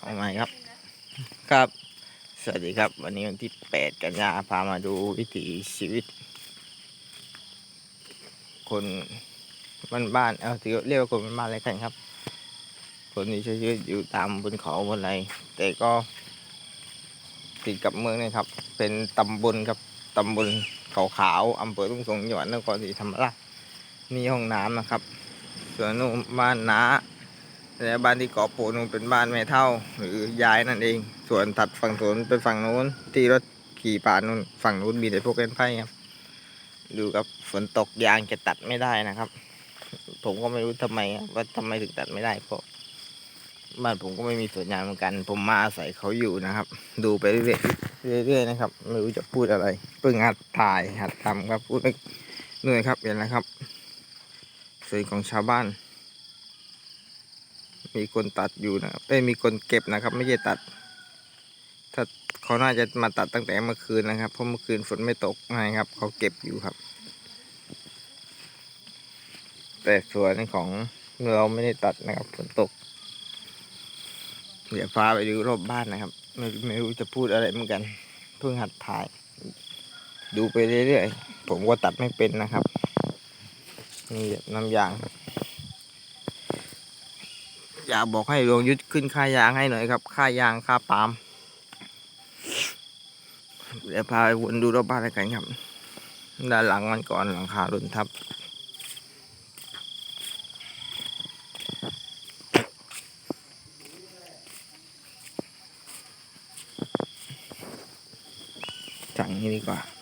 เอาใหม่ครับ ครับ สวัสดีครับ วันนี้วันที่ 8 กันยาพามาดูวิถีชีวิต คนบ้านบ้านเอาถือเรียกว่าคนบ้านบ้านอะไรกันครับ คนที่ใช้ชีวิตอยู่ตามบนเขาบนอะไร แต่ก็ติดกับเมืองนะครับ เป็นตำบลครับตำบลเขาขาวอำเภอทุ่งสงจังหวัดนครศรีธรรมราชมีห้องน้ำนะครับ ส่วนนู่นบ้านน้า และบ้านที่เกาะปูนเป็นบ้านแม่เท่า หรือยายนั่นเอง ส่วนถัดฝั่งโน้นเป็นฝั่งโน้น ที่รถขี่ผ่านนู้นฝั่งนู้นมีแต่พวกเล่นไพ่ครับ ดูครับฝนตกยางจะตัดไม่ได้นะครับ ผมก็ไม่รู้ทำไมว่าทำไมถึงตัดไม่ได้เพราะบ้านผมก็ไม่มีสวนยางเหมือนกัน ผมมาอาศัยเขาอยู่นะครับ ดูไปเรื่อยๆเรื่อยๆนะครับ ไม่รู้จะพูดอะไรเพิ่งหัดถ่ายหัดทำครับพูดเหนื่อยครับเห็นแล้วครับสวนของชาวบ้าน มีคนตัดอยู่นะครับเอ้ยมีคนเก็บนะครับ ไม่ใช่ตัด ถ้าเขาน่าจะมาตัดตั้งแต่เมื่อคืนนะครับ เพราะเมื่อคืนฝนไม่ตกนะครับ เขาเก็บอยู่ครับ แต่ส่วนของเราไม่ได้ตัดนะครับฝนตก เดี๋ยวพาไปดูรอบบ้านนะครับ ไม่ไม่รู้จะพูดอะไรเหมือนกัน เพิ่งหัดถ่าย ดูไปเรื่อยๆ ผมก็ตัดไม่เป็นนะครับ นี่น้ำยาง อยากบอกให้หลวงยุทธขึ้นค่ายางให้หน่อยครับ ค่ายางค่าปาล์มเดี๋ยวพาไปวนดูรอบบ้านกันครับ ด้านหลังมันก่อนหลังคารุนทับจังนี้ดีกว่า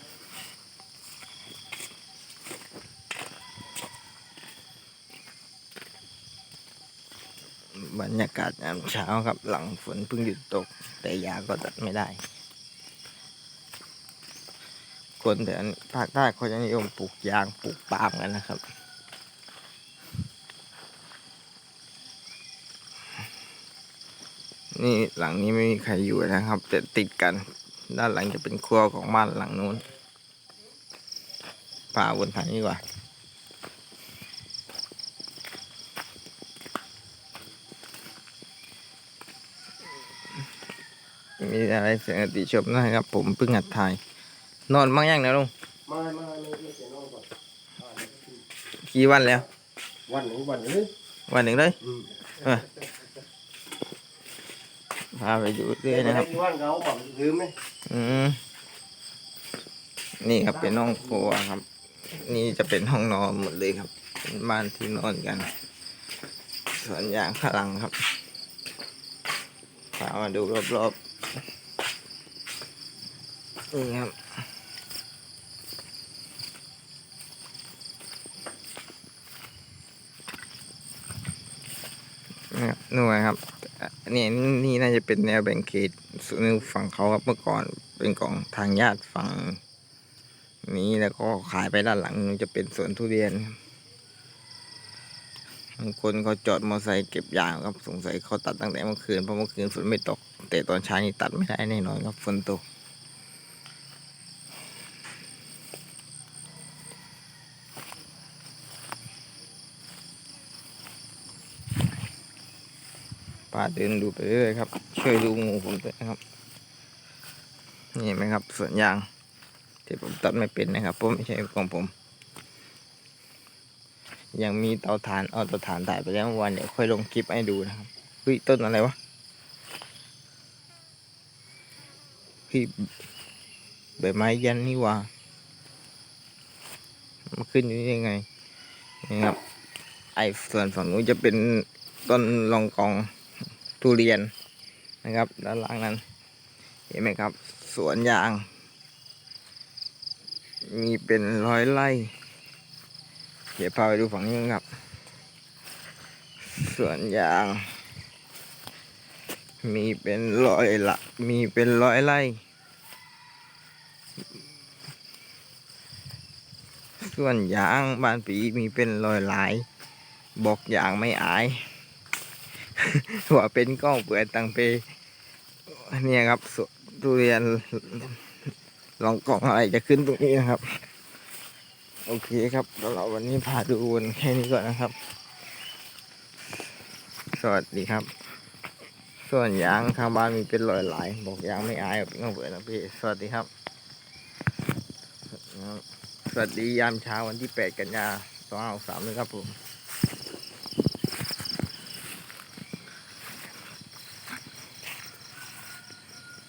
บรรยากาศยามเช้าครับ หลังฝนเพิ่งหยุดตก แต่ยางก็ตัดไม่ได้ คนแต่ภาคใต้เขาจะนิยมปลูกยางปลูกปาล์มกันนะครับ นี่หลังนี้ไม่มีใครอยู่นะครับ แต่ติดกัน ด้านหลังจะเป็นครัวของบ้านหลังนู้นป่าบนทางนี้ดีกว่า มีอะไรเสียงติชมนะครับ ผมเพิ่งหัดถ่าย นอนบ้างยังนะลุงมามาไม่ไม่เสียน้องก่อนอ่าเดี๋ยวก็คือกี่วันแล้ว วันหนึ่งวันหนึ่งวันหนึ่งเลยอืมพาไปดูเรื่อยนะครับที่วันเขาบอกลืมไหมอืมนี่ครับเป็นห้องครัวครับ นี่จะเป็นห้องนอนหมดเลยครับเป็นบ้านที่นอนกันสวนยางข้างหลังครับพามาดูรอบๆ นี่ครับนี่ครับนู่นครับอันนี่นี่น่าจะเป็นแนวแบ่งเขตส่วนหนึ่งฝั่งเขาครับเมื่อก่อนเป็นของทางญาติฝั่งนี้แล้วก็ขายไปด้านหลังจะเป็นสวนทุเรียนบบางคนเขาจอดมอเตอร์ไซค์เก็บยางครับสงสัยเขาตัดตั้งแต่เมื่อคืนเพราะเมื่อคืนฝนไม่ตก แต่ตอนเช้านี่ตัดไม่ได้แน่นอนครับฝนตก ป้าเดินดูไปเรื่อยๆครับ ช่วยดูงูผมด้วยนะครับ นี่ไหมครับสวนยางที่ผมตัดไม่เป็นนะครับเพราะไม่ใช่ของผม ยังมีเตาถ่านเอาเตาถ่านถ่ายไปแล้วเมื่อวานเดี๋ยวค่อยลงคลิปให้ดูนะครับเฮ้ยต้นอะไรวะเฮ้ยใบไม้ยันนี่ว่ามันขึ้นอยู่ยังไงนี่ครับ ไอ้ส่วนฝั่งนู้นจะเป็นต้นลองกอง ทุเรียนนะครับ ด้านล่างนั้น เห็นไหมครับ สวนยาง มีเป็นร้อยไร่ เดี๋ยวพาไปดูฝั่งนี้นครับ สวนยาง มีเป็นร้อยละ มีเป็นร้อยไร่ส่วนยางบ้านปีมีเป็นร้อยหลาย บอกยางไม่อาย ว่าเป็นก้องเปิดตังเปเนี่ยครับสวนทุเรียนลองกล่องอะไรจะขึ้นตรงนี้นะครับ โอเคครับเราวันนี้พาดูวนแค่นี้ก่อนนะครับ สวัสดีครับ ส่วนยางทางบ้านมีเป็นรอยหลายบอกยางไม่อายเป็นข้าวเบื่อนะพี่สวัสดีครับ สวัสดียามเช้าวันที่ 8 กันยา2563เลยครับผม